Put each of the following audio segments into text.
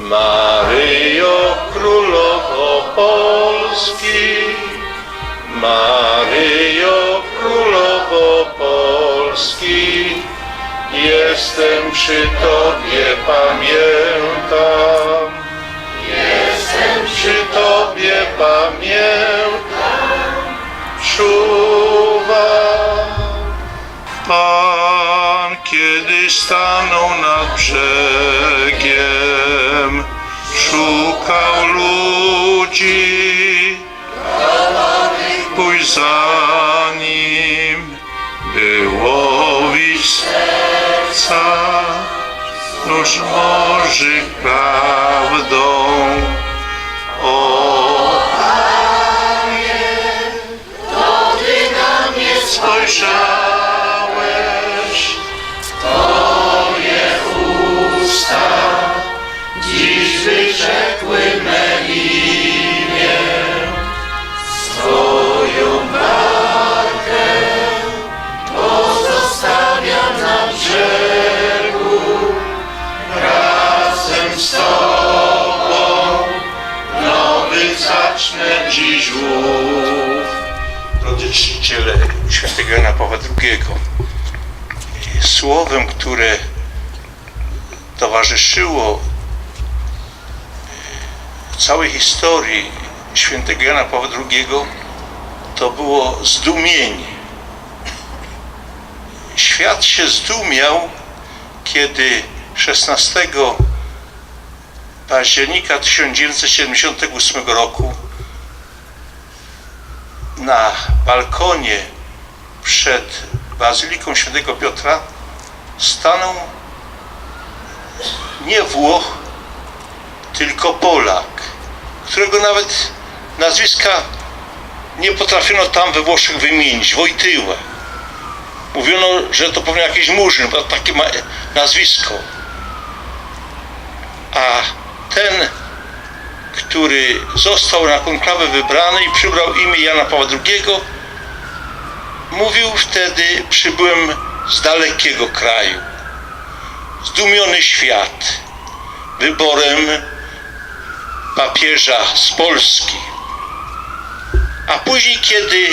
Maryjo Królowo Polski, Maryjo Królowo Polski, jestem przy Tobie, pamiętam. Jestem przy Tobie, pamiętam, czuwam. Pan kiedy stanął nad brzegiem, pójść za nim, by łowić serca, nóż morzy prawdą. O spojrzałeś, Twoje usta dziś wyrzekły me słowem, które towarzyszyło całej historii świętego Jana Pawła II, to było zdumienie. Świat się zdumiał, kiedy 16 października 1978 roku na balkonie przed Bazyliką Świętego Piotra stanął nie Włoch, tylko Polak, którego nawet nazwiska nie potrafiono tam we Włoszech wymienić, Wojtyła. Mówiono, że to pewnie jakiś murzyn, bo takie ma nazwisko. A ten który został na konklawę wybrany i przybrał imię Jana Pawła II, mówił wtedy, przybyłem z dalekiego kraju. Zdumiony świat wyborem papieża z Polski. A później, kiedy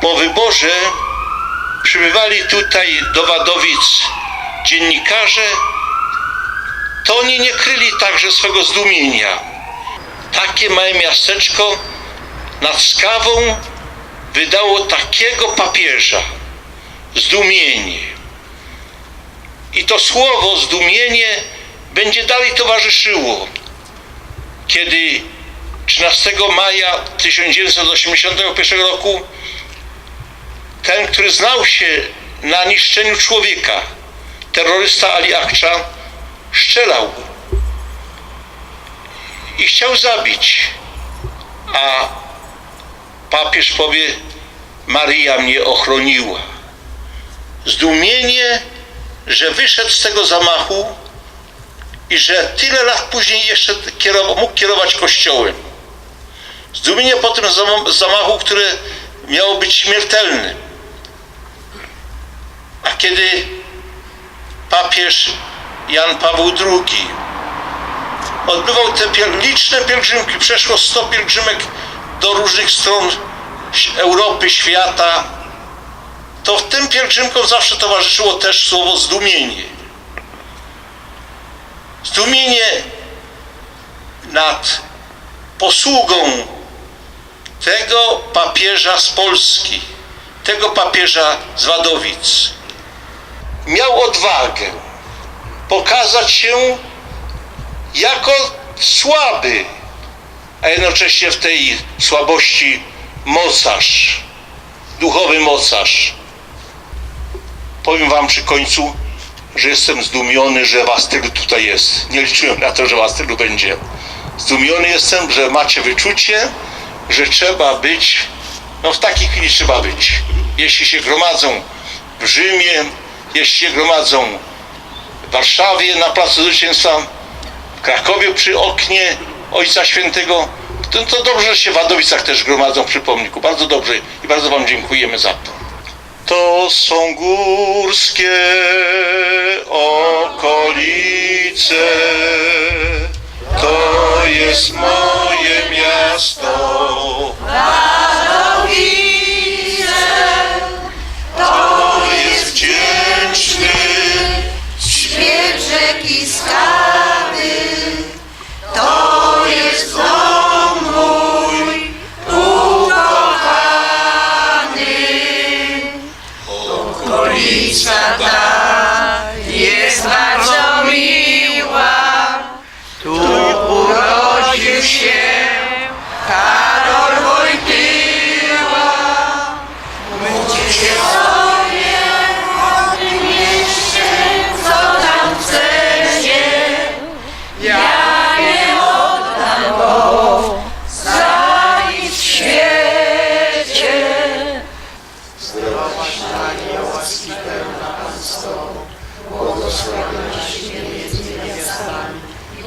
po wyborze przybywali tutaj do Wadowic dziennikarze, to oni nie kryli także swego zdumienia. Takie małe miasteczko nad Skawą wydało takiego papieża. Zdumienie. I to słowo zdumienie będzie dalej towarzyszyło. Kiedy 13 maja 1981 roku ten, który znał się na niszczeniu człowieka, terrorysta Ali Akcza, strzelał i chciał zabić. A papież powie, Maryja mnie ochroniła. Zdumienie, że wyszedł z tego zamachu i że tyle lat później jeszcze kierował, mógł kierować kościołem. Zdumienie po tym zam- zamachu, które miało być śmiertelnym. A kiedy papież Jan Paweł II odbywał te liczne pielgrzymki, przeszło 100 pielgrzymek do różnych stron Europy, świata, to w tym pielgrzymkom zawsze towarzyszyło też słowo zdumienie. Zdumienie nad posługą tego papieża z Polski, tego papieża z Wadowic. Miał odwagę pokazać się jako słaby, a jednocześnie w tej słabości mocarz, duchowy mocarz. Powiem wam przy końcu, że jestem zdumiony, że was tylu tutaj jest. Nie liczyłem na to, że was tylu będzie. Zdumiony jestem, że macie wyczucie, że trzeba być, no w takiej chwili trzeba być. Jeśli się gromadzą w Rzymie, jeśli się gromadzą w Warszawie na Placu Zwycięstwa, w Krakowie przy oknie Ojca Świętego, to, to dobrze, że się w Wadowicach też gromadzą przy pomniku. Bardzo dobrze i bardzo Wam dziękujemy za to. To są górskie okolice jest moje miasto.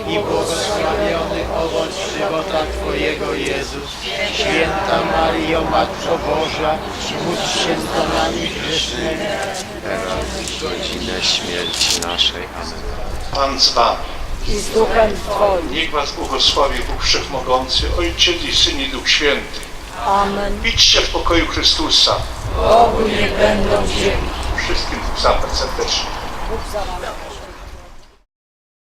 I błogosławiony owoc żywota Twojego Jezus. Święta Maryjo, Matko Boża, módl się za nami grzesznymi, teraz i w godzinę śmierci naszej. Amen. Pan z wami. i z duchem Twoim. Niech was błogosławi Bóg Wszechmogący, Ojciec i Syn i Duch Święty. Amen. Idźcie w pokoju Chrystusa. Bogu niech będą dzięki. Wszystkim zapać serdecznie. Bóg za.